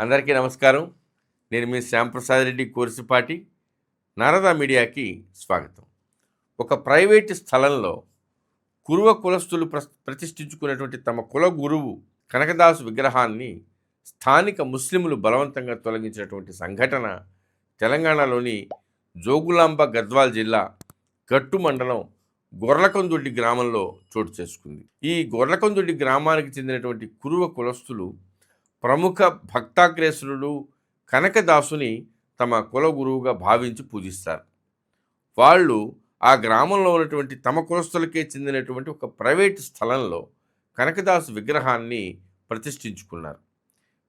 అందరికీ నమస్కారం. నేను మీ శ్యాంప్రసాద్ రెడ్డి కోరిసిపాటి. నారదా మీడియాకి స్వాగతం. ఒక ప్రైవేటు స్థలంలో కురువ కులస్తులు ప్ర ప్రతిష్ఠించుకున్నటువంటి తమ కుల గురువు కనకదాసు విగ్రహాన్ని స్థానిక ముస్లింలు బలవంతంగా తొలగించినటువంటి సంఘటన తెలంగాణలోని జోగులాంబ గద్వాల్ జిల్లా గట్టు మండలం గొర్లకొందొడ్డి గ్రామంలో చోటు చేసుకుంది. ఈ గొర్లకొందొడ్డి గ్రామానికి చెందినటువంటి కురువ కులస్తులు ప్రముఖ భక్తాగ్రేసులు కనకదాసుని తమ కుల గురువుగా భావించి పూజిస్తారు. వాళ్ళు ఆ గ్రామంలో ఉన్నటువంటి తమ కులస్తులకే చెందినటువంటి ఒక ప్రైవేట్ స్థలంలో కనకదాసు విగ్రహాన్ని ప్రతిష్ఠించుకున్నారు.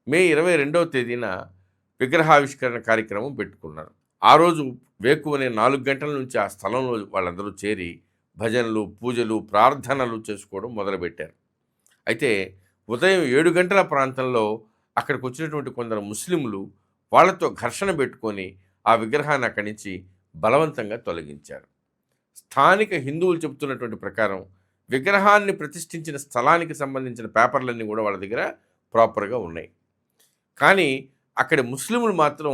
మే ఇరవై రెండవ తేదీన విగ్రహావిష్కరణ కార్యక్రమం పెట్టుకున్నారు. ఆ రోజు వేకువనే నాలుగు గంటల నుంచి ఆ స్థలంలో వాళ్ళందరూ చేరి భజనలు పూజలు ప్రార్థనలు చేసుకోవడం మొదలుపెట్టారు. అయితే ఉదయం ఏడు గంటల ప్రాంతంలో అక్కడికి వచ్చినటువంటి కొందరు ముస్లింలు వాళ్ళతో ఘర్షణ పెట్టుకొని ఆ విగ్రహాన్ని అక్కడి నుంచి బలవంతంగా తొలగించారు. స్థానిక హిందువులు చెబుతున్నటువంటి ప్రకారం విగ్రహాన్ని ప్రతిష్ఠించిన స్థలానికి సంబంధించిన పేపర్లన్నీ కూడా వాళ్ళ దగ్గర ప్రాపర్గా ఉన్నాయి. కానీ అక్కడి ముస్లింలు మాత్రం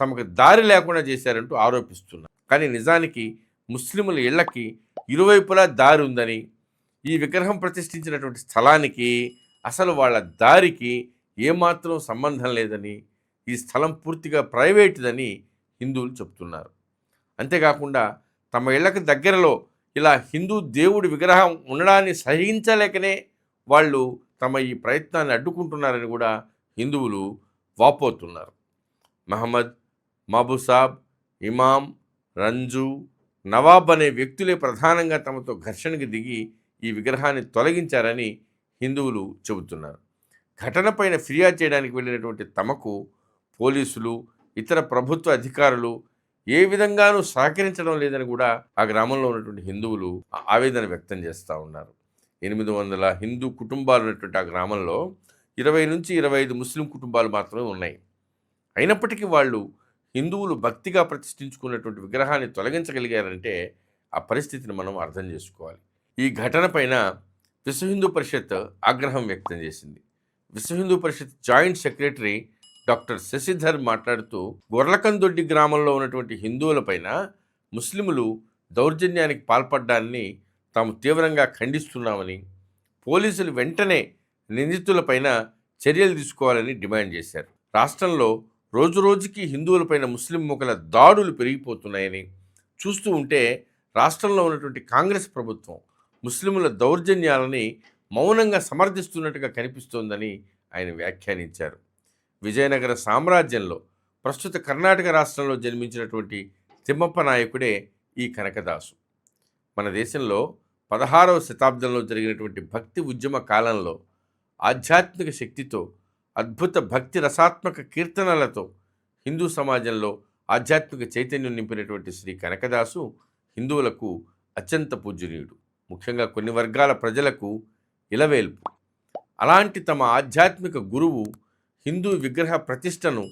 తమకు దారి లేకుండా చేశారంటూ ఆరోపిస్తున్నారు. కానీ నిజానికి ముస్లింల ఇళ్ళకి ఇరువైపులా దారి ఉందని ఈ విగ్రహం ప్రతిష్ఠించినటువంటి స్థలానికి అసలు వాళ్ళ దారికి ఏమాత్రం సంబంధం లేదని ఈ స్థలం పూర్తిగా ప్రైవేటుదని హిందువులు చెప్తున్నారు. అంతేకాకుండా తమ ఇళ్ళకు దగ్గరలో ఇలా హిందూ దేవుడి విగ్రహం ఉండడాన్ని సహించలేకనే వాళ్ళు తమ ఈ ప్రయత్నాన్ని అడ్డుకుంటున్నారని కూడా హిందువులు వాపోతున్నారు. మహమ్మద్ మబుసాబ్ ఇమాం రంజు నవాబ్ అనే వ్యక్తులే ప్రధానంగా తమతో ఘర్షణకు దిగి ఈ విగ్రహాన్ని తొలగించారని హిందువులు చెబుతున్నారు. ఘటనపైన ఫిర్యాదు చేయడానికి వెళ్ళినటువంటి తమకు పోలీసులు ఇతర ప్రభుత్వ అధికారులు ఏ విధంగానూ సహకరించడం లేదని కూడా ఆ గ్రామంలో ఉన్నటువంటి హిందువులు ఆవేదన వ్యక్తం చేస్తూ ఉన్నారు. ఎనిమిది వందల హిందూ కుటుంబాలు ఉన్నటువంటి ఆ గ్రామంలో ఇరవై నుంచి ఇరవై ఐదు ముస్లిం కుటుంబాలు మాత్రమే ఉన్నాయి. అయినప్పటికీ వాళ్ళు హిందువులు భక్తిగా ప్రతిష్ఠించుకున్నటువంటి విగ్రహాన్ని తొలగించగలిగారంటే ఆ పరిస్థితిని మనం అర్థం చేసుకోవాలి. ఈ ఘటన పైన విశ్వ హిందూ పరిషత్ ఆగ్రహం వ్యక్తం చేసింది. Vishwa Hindu Parishad joint secretary doctor Shashidhar మాట్లాడుతూ గొర్లకందొడ్డి గ్రామంలో ఉన్నటువంటి హిందువులపైన ముస్లిములు దౌర్జన్యానికి పాల్పడ్డాన్ని తాము తీవ్రంగా ఖండిస్తున్నామని పోలీసులు వెంటనే నిందితులపైన చర్యలు తీసుకోవాలని డిమాండ్ చేశారు. రాష్ట్రంలో రోజురోజుకి హిందువులపైన ముస్లిం ముఖల దాడులు పెరిగిపోతున్నాయని చూస్తూ ఉంటే రాష్ట్రంలో ఉన్నటువంటి కాంగ్రెస్ ప్రభుత్వం ముస్లింల దౌర్జన్యాలని మౌనంగా సమర్థిస్తున్నట్టుగా కనిపిస్తోందని ఆయన వ్యాఖ్యానించారు. విజయనగర సామ్రాజ్యంలో ప్రస్తుత కర్ణాటక రాష్ట్రంలో జన్మించినటువంటి తిమ్మప్ప నాయకుడే ఈ కనకదాసు. మన దేశంలో పదహారవ శతాబ్దంలో జరిగినటువంటి భక్తి ఉద్యమ కాలంలో ఆధ్యాత్మిక శక్తితో అద్భుత భక్తి రసాత్మక కీర్తనలతో హిందూ సమాజంలో ఆధ్యాత్మిక చైతన్యం నింపినటువంటి శ్రీ కనకదాసు హిందువులకు అత్యంత పూజనీయుడు ముఖ్యంగా కొన్ని వర్గాల ప్రజలకు ఇలవేల్పు. అలాంటి తమ ఆధ్యాత్మిక గురువు హిందూ విగ్రహ ప్రతిష్టను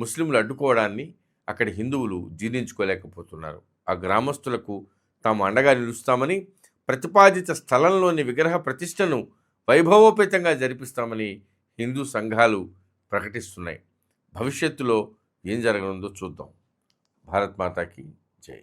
ముస్లింలు అడ్డుకోవడాన్ని అక్కడి హిందువులు జీర్ణించుకోలేకపోతున్నారు. ఆ గ్రామస్తులకు తాము అండగా నిలుస్తామని ప్రతిపాదిత స్థలంలోని విగ్రహ ప్రతిష్టను వైభవోపేతంగా జరిపిస్తామని హిందూ సంఘాలు ప్రకటిస్తున్నాయి. భవిష్యత్తులో ఏం జరగనుందో చూద్దాం. భారత్ మాతాకి జై.